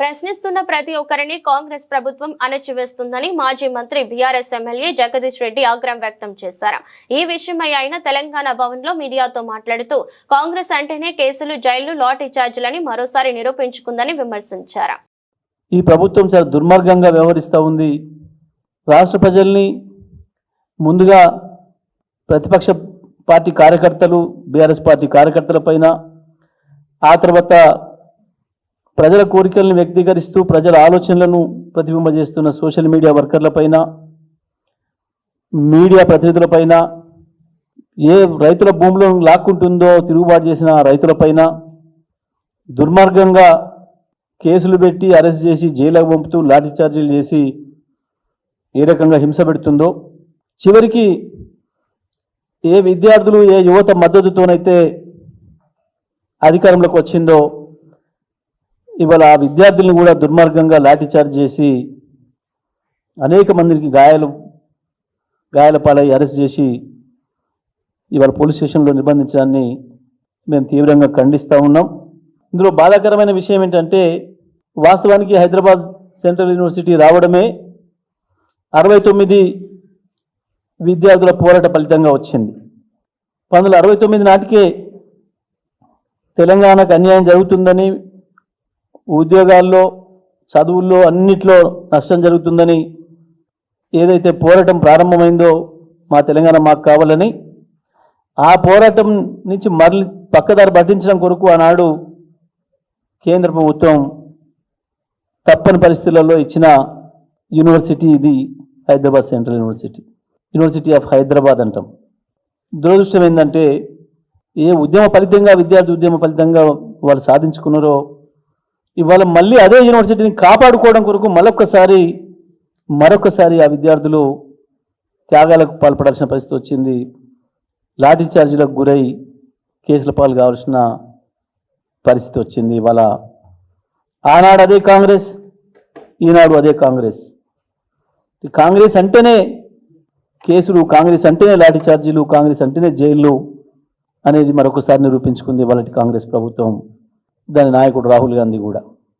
ప్రశ్నిస్తున్న ప్రతి ఒక్కరిని కాంగ్రెస్ ప్రభుత్వం అణచివేస్తుందని మాజీ మంత్రి బీఆర్ఎస్ ఎమ్మెల్యే జగదీష్ రెడ్డి ఆగ్రహం వ్యక్తం చేశారు. ఈ విషయమై ఆయన తెలంగాణ భవన్లో మీడియాతో మాట్లాడుతూ కాంగ్రెస్ అంటేనే కేసులు జైళ్ళు లాటరీ ఛార్జీలని మరోసారి నిరూపించుకుందని విమర్శించారు. ఈ ప్రభుత్వం చాలా దుర్మార్గంగా వ్యవహరిస్తూ ఉంది. రాష్ట్ర ప్రజల్ని ముందుగా ప్రతిపక్ష పార్టీ కార్యకర్తలు బీఆర్ఎస్ పార్టీ కార్యకర్తల పైన ఆ తర్వాత ప్రజల కోరికలను వ్యక్తీకరిస్తూ ప్రజల ఆలోచనలను ప్రతిబింబజేస్తున్న సోషల్ మీడియా వర్కర్లపైన మీడియా ప్రతినిధులపైన ఏ రైతుల భూములను లాక్కుంటుందో తిరుగుబాటు చేసిన రైతులపైన దుర్మార్గంగా కేసులు పెట్టి అరెస్ట్ చేసి జైలుకు పంపుతూ లాఠీచార్జీలు చేసి ఏ రకంగా హింస పెడుతుందో చివరికి ఏ విద్యార్థులు ఏ యువత మద్దతుతోనైతే అధికారంలోకి వచ్చిందో ఇవాళ ఆ విద్యార్థులను కూడా దుర్మార్గంగా లాఠీచార్జ్ చేసి అనేక మందికి గాయాలు గాయాల పాలై అరెస్ట్ చేసి ఇవాళ పోలీస్ స్టేషన్లో నిర్బంధించడాన్ని మేము తీవ్రంగా ఖండిస్తూ ఉన్నాం. ఇందులో బాధాకరమైన విషయం ఏంటంటే వాస్తవానికి హైదరాబాద్ సెంట్రల్ యూనివర్సిటీ రావడమే అరవై తొమ్మిది విద్యార్థుల పోరాట ఫలితంగా వచ్చింది. పంతొమ్మిది వందల అరవై తొమ్మిది నాటికే తెలంగాణకు అన్యాయం జరుగుతుందని ఉద్యోగాల్లో చదువుల్లో అన్నిట్లో నష్టం జరుగుతుందని ఏదైతే పోరాటం ప్రారంభమైందో మా తెలంగాణ మాకు కావాలని ఆ పోరాటం నుంచి మరలి పక్కదారి పట్టించడం కొరకు ఆనాడు కేంద్ర ప్రభుత్వం తప్పని పరిస్థితులలో ఇచ్చిన యూనివర్సిటీ ఇది Hyderabad central university. University of Hyderabad అంటాం. దురదృష్టం ఏంటంటే ఏ ఉద్యమ ఫలితంగా విద్యార్థి ఉద్యమ ఫలితంగా వాళ్ళు సాధించుకున్నారో ఇవాళ మళ్ళీ అదే యూనివర్సిటీని కాపాడుకోవడం కొరకు మరొకసారి మరొకసారి ఆ విద్యార్థులు త్యాగాలకు పాల్పడాల్సిన పరిస్థితి వచ్చింది. లాఠీ చార్జీలకు గురై కేసుల పాలు కావాల్సిన పరిస్థితి వచ్చింది ఇవాళ. ఆనాడు అదే కాంగ్రెస్ ఈనాడు అదే కాంగ్రెస్. కాంగ్రెస్ అంటేనే కేసులు కాంగ్రెస్ అంటేనే లాఠీ చార్జీలు కాంగ్రెస్ అంటేనే జైళ్ళు అనేది మరొకసారి నిరూపించుకుంది వాళ్ళటి కాంగ్రెస్ ప్రభుత్వం. దాని నాయకుడు రాహుల్ గాంధీ కూడా.